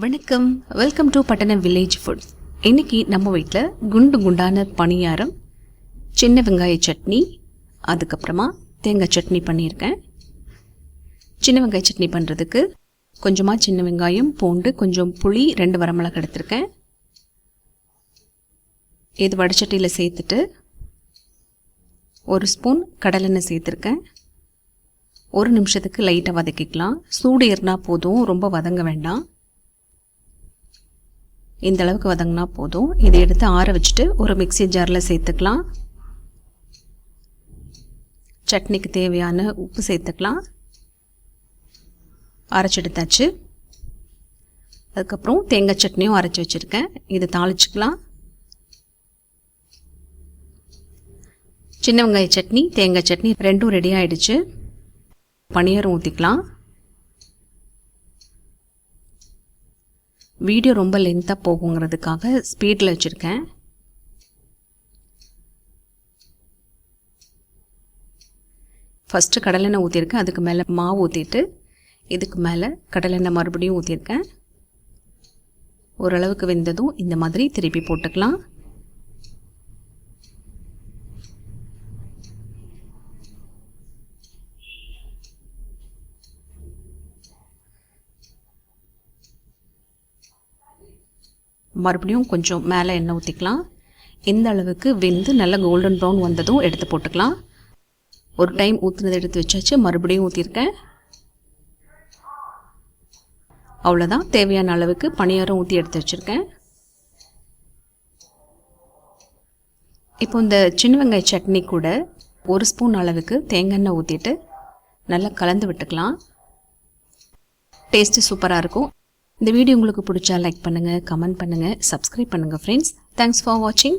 வணக்கம். Welcome to Pattanam village foods இன்னைக்கு நம்ம வீட்டில் குண்டு குண்டான பணியாரம் சின்ன வெங்காய சட்னி அதுக்கப்புறமா தேங்காய் சட்னி பண்ணியிருக்கேன். சின்ன வெங்காய சட்னி பண்ணுறதுக்கு கொஞ்சமாக சின்ன வெங்காயம் பூண்டு கொஞ்சம் புளி ரெண்டு வரமிளகு எடுத்திருக்கேன். இது வடச்சட்டியில் சேர்த்துட்டு ஒரு ஸ்பூன் கடலெண்ணெய் சேர்த்துருக்கேன். ஒரு நிமிஷத்துக்கு லைட்டாக வதக்கிக்கலாம். சூடு ஏறினா போதும் ரொம்ப வதங்க வேண்டாம். இந்த அளவுக்கு வதங்கினா போதும். இதை எடுத்து ஆற வச்சுட்டு ஒரு மிக்ஸி ஜாரில் சேர்த்துக்கலாம். சட்னிக்கு தேவையான உப்பு சேர்த்துக்கலாம். அரைச்செடுத்தாச்சு. அதுக்கப்புறம் தேங்காய் சட்னியும் அரைச்சி வச்சுருக்கேன். இதை தாளிச்சுக்கலாம். சின்ன வெங்காய சட்னி தேங்காய் சட்னி ரெண்டும் ரெடி ஆகிடுச்சு பனியாரம் ஊற்றிக்கலாம் வீடியோ ரொம்ப லென்த்தாக போகுங்கிறதுக்காக ஸ்பீடில் வச்சுருக்கேன். ஃபஸ்ட்டு கடலெண்ணெய் ஊற்றிருக்கேன் அதுக்கு மேலே மாவு ஊற்றிட்டு இதுக்கு மேலே கடலெண்ணெய் மறுபடியும் ஊற்றிருக்கேன் ஓரளவுக்கு வெந்ததும் இந்த மாதிரி திருப்பி போட்டுக்கலாம். மறுபடியும் கொஞ்சம் மேலே எண்ணெய் ஊற்றிக்கலாம் இந்த அளவுக்கு வெந்து நல்லா கோல்டன் ப்ரௌன் வந்ததும் எடுத்து போட்டுக்கலாம். ஒரு டைம் ஊற்றுனதை எடுத்து வச்சாச்சு மறுபடியும் ஊற்றிருக்கேன் அவ்வளோதான் தேவையான அளவுக்கு பணியாரம் ஊற்றி எடுத்து வச்சுருக்கேன். இப்போ இந்த சின்ன வெங்காய சட்னி கூட ஒரு ஸ்பூன் அளவுக்கு தேங்காய் எண்ணெய் ஊற்றிட்டு நல்லா கலந்து விட்டுக்கலாம். டேஸ்ட்டு சூப்பராக இருக்கும். இந்த வீடியோ உங்களுக்கு பிடிச்சா லைக் பண்ணுங்கள் கமெண்ட் பண்ணுங்கள் சப்ஸ்கிரைப் பண்ணுங்கள் ஃப்ரெண்ட்ஸ் தேங்க்ஸ் ஃபார் வாட்சிங்